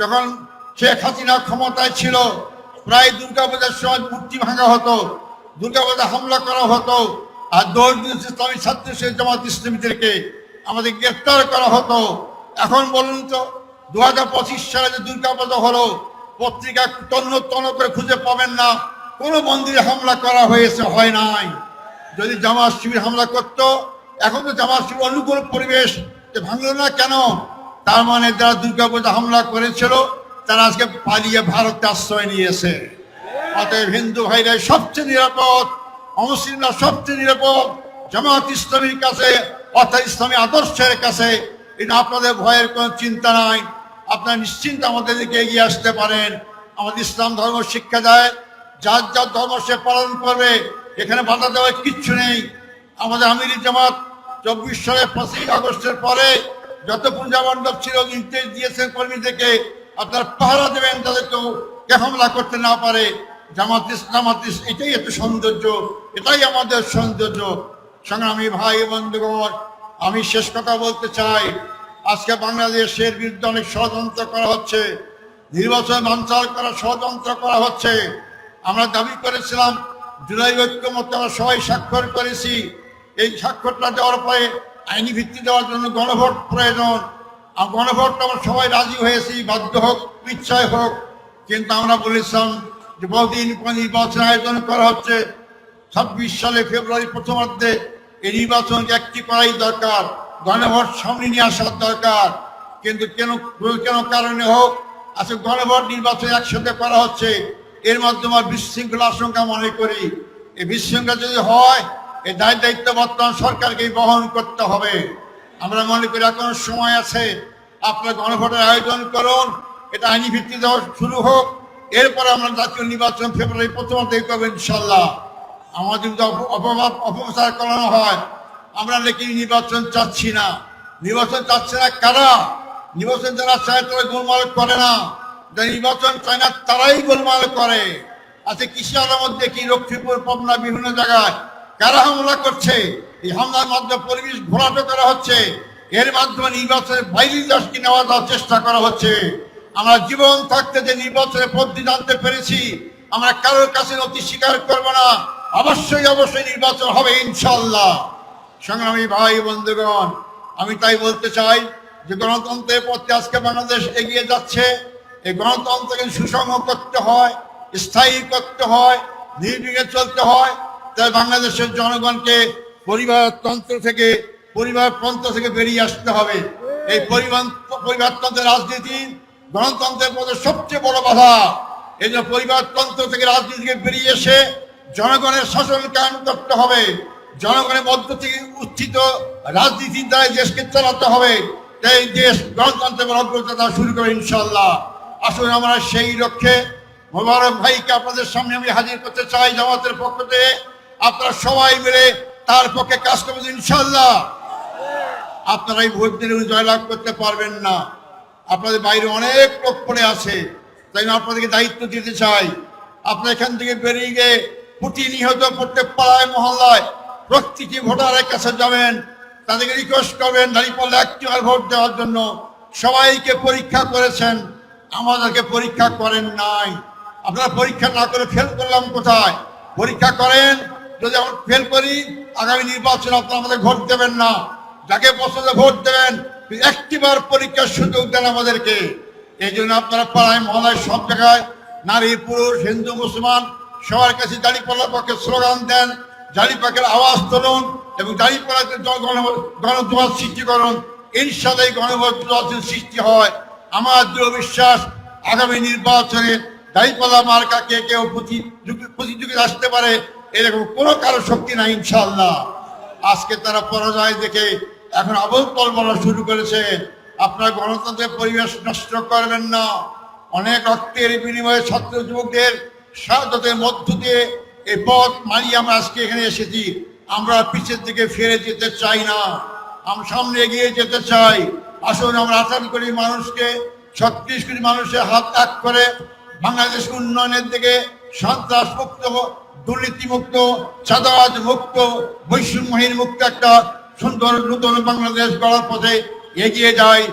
যখন শেখ হাসিনা ক্ষমতায় ছিল, প্রায় দুর্গাপূজার সময় মূর্তি ভাঙা হতো, দুর্গাপূজা হামলা করা হতো, আর দৌড় ইসলামী ছাত্র জামাত ইসলামীদেরকে আমাদের গ্রেফতার করা হতো। এখন বলুন তো দু হাজার পঁচিশ সালে যে দুর্গাপূজা হলো, পত্রিকা তন্ন তন্ন করে খুঁজে পাবেন না, কোনো মন্দিরে হামলা করা হয়েছে, হয় নাই। যদি জামাত শিবির হামলা করত, এখন তো জামাত শিবির অনুকূল পরিবেশ ভাঙলো না কেন? তার মানে যারা দুর্গাপূজা হামলা করেছিল, তারা আজকে পালিয়ে ভারতে আশ্রয় নিয়েছে। অতএব হিন্দু ভাইরা, সবচেয়ে নিরাপদ, অমুসলিমরা সবচেয়ে নিরাপদ, জামাত ইসলামীর কাছে, অর্থাৎ ইসলামী আদর্শের কাছে এটা আপনাদের ভয়ের কোনো চিন্তা নাই। আপনারা নিশ্চিন্ত আমাদের দিকে এগিয়ে আসতে পারেন। আমাদের ইসলাম ধর্ম শিক্ষা দেয়, যার যার ধর্ম সে পালন করবে, এখানে বাধা দেওয়ার কিচ্ছু নেই। আমাদের আমিরি জামাত চব্বিশ সালে পাঁচই আগস্টের পরে যত পূজা মণ্ডপ ছিল নির্দেশ দিয়েছেন কর্মীদেরকে, আপনারা পাহারা দেবেন তাদের কে হামলা করতে না পারে। জামাত জামাত এটাই এত সৌন্দর্য, এটাই আমাদের সৌন্দর্য। সংগ্রামী ভাই বন্ধুগণ, আমি শেষ কথা বলতে চাই। আজকে বাংলাদেশের বিরুদ্ধে অনেক ষড়যন্ত্র করা হচ্ছে, নির্বাচন বাঞ্চাল করা ষড়যন্ত্র করা হচ্ছে। আমরা দাবি করেছিলাম, জুলাই ঐক্যমত আমরা সবাই স্বাক্ষর করেছি। এই স্বাক্ষরটা দেওয়ার পরে আইনি ভিত্তি দেওয়ার জন্য গণভোট প্রয়োজন। আর গণভোটটা আমরা সবাই রাজি হয়েছি, বাধ্য হোক ইচ্ছায় হোক। কিন্তু আমরা বলেছিলাম যে বহুদিন নির্বাচন আয়োজন করা হচ্ছে। ছাব্বিশ সালে ফেব্রুয়ারি প্রথমার্ধে এই নির্বাচনকে একটি করাই দরকার, গণভোট সামনে নিয়ে আসার দরকার। কিন্তু কেন কেন কারণে হোক, আজকে গণভোট নির্বাচন একসাথে করা হচ্ছে। এর মাধ্যমে বিশৃঙ্খলা আশঙ্কা মনে করি। এই বিশৃঙ্খলা যদি হয় এই দায় দায়িত্ব বর্তমান সরকারকেই বহন করতে হবে। আমরা মনে করি এখন সময় আছে, আপনার গণভোটের আয়োজন করুন, এটা আইনি ভিত্তি দেওয়া শুরু হোক। এরপরে আমরা জাতীয় নির্বাচন ফেব্রুয়ারি প্রথমতেই করব ইনশাল্লাহ। আমাদের যদি অপ- অপবাদ, অপপ্রচার করানো হয়, আমরা নাকি নির্বাচন চাচ্ছি না। নির্বাচন চাচ্ছে না কারা? নির্বাচন যারা চায় তারা গোলমাল করে না। যারা নির্বাচন চায় না, তারাই গোলমাল করে। আচ্ছা কৃষি আদালত দেখি লক্ষ্মীপুর পাবনা, বিভিন্ন জায়গায়? কারা হামলা করছে, এই হামলার মাধ্যমে পরিবেশ ঘোরাটো করা হচ্ছে, এর মাধ্যমে নির্বাচনের বাইরে দেশকে নেওয়া দেওয়ার চেষ্টা করা হচ্ছে। আমরা জীবন থাকতে যে নির্বাচনের পদ্ধতি জানতে পেরেছি, আমরা কারোর কাছে নথি স্বীকার করব না। অবশ্যই অবশ্যই নির্বাচন হবে ইনশাল্লাহ সংগ্রামী ভাই বন্ধুগণ, আমি তাই বলতে চাই যে গণতন্ত্রের পথে আজকে বাংলাদেশ এগিয়ে যাচ্ছে। এই গণতন্ত্রকে সুষম করতে হয়, স্থায়ী করতে হয়, নির্বিঘ্নে চলতে হয়। তাই বাংলাদেশের জনগণকে পরিবারতন্ত্র থেকে পরিবারতন্ত্র থেকে বেরিয়ে আসতে হবে। এই পরিবার পরিবারতন্ত্রের রাজনীতি গণতন্ত্রের মধ্যে সবচেয়ে বড় বাধা। এই যে পরিবারতন্ত্র থেকে রাজনীতি থেকে বেরিয়ে এসে জনগণের শাসন কায়ন করতে হবে। জনগণের মধ্য থেকে উত্থিত রাজনীতির দ্বারা দেশকে চালাতে হবে। তাই দেশ গণতন্ত্রের অগ্রতা শুরু করে ইনশাল্লাহ আসুন আমরা সেই লক্ষ্যে মোবারক ভাইকে আপনাদের সামনে আমি হাজির করতে চাই জামাতের পক্ষ থেকে। আপনারা সবাই মিলে তার পক্ষে কাজ করবেন ইনশাল্লাহ আপনারা এই ভোট দিনে জয়লাভ করতে পারবেন না। আপনাদের বাইরে অনেক লোক পড়ে আছে। তাই আমি আপনাদেরকে দায়িত্ব দিতে চাই। আপনারা এখান থেকে বেরিয়ে গিয়ে ফুটি নিহত প্রত্যেক পাড়ায়, মহল্লায় প্রত্যেকটি ভোটারের কাছে যাবেন। তাদেরকে রিকোয়েস্ট করবেন দাঁড়িয়ে একটিবার ভোট দেওয়ার জন্য। সবাইকে পরীক্ষা করেছেন। আমাদেরকে পরীক্ষা করেন নাই। আপনারা পরীক্ষা না করে ফেল করলাম কোথায়? পরীক্ষা করেন যদি আমরা ফেল করি, আগামী নির্বাচনে আপনারা আমাদের ভোট দেবেন না। যাকে পছন্দ ভোট দেবেন একটিবার পরীক্ষার সুযোগ দেন আমাদেরকে। এই জন্য আপনারা পাড়ায়, মহলায়, সব জায়গায় নারী, পুরুষ, হিন্দু, মুসলমান, সবার কাছে দাঁড়িপাল্লার পক্ষে স্লোগান দেন দাঁড়িপাকের আওয়াজ তুলুন এবং দাঁড়িপাল্লাকে গণজোয়ার সৃষ্টি করুন। ইনশাল্লাহ গণভোট সৃষ্টি হয়। আমার দৃঢ় বিশ্বাস, আগামী নির্বাচনে দাঁড়িপাল্লা মার্কাকে কেউ প্রতিযোগি- প্রতিযোগিতা আসতে পারে। এরকম কোনো কারও শক্তি নাই ইনশাল্লাহ আজকে তারা পরাজয় দেখে এখন আবল তল বলা শুরু করেছে। আপনার গণতন্ত্রের পরিবেশ নষ্ট করবেন না। অনেক রক্তের বিনিময়ে ছাত্র যুবকদের সাহায্যতের মধ্য দিয়ে এই পথ মানিয়ে আমরা আজকে এখানে এসেছি। আমরা পিছের দিকে ফিরে যেতে চাই না। আমরা সামনে এগিয়ে যেতে চাই। আসুন আমরা আশা করি মানুষকে, ছত্রিশ কোটি মানুষের হাত এক করে বাংলাদেশ উন্নয়নের দিকে সন্ত্রাস মুক্ত, দুর্নীতি মুক্ত চাঁদাবাজ মুক্ত, বৈষম্যহীন মুক্ত একটা সুন্দর নতুন বাংলাদেশ গড়ার পথে এগিয়ে যায়।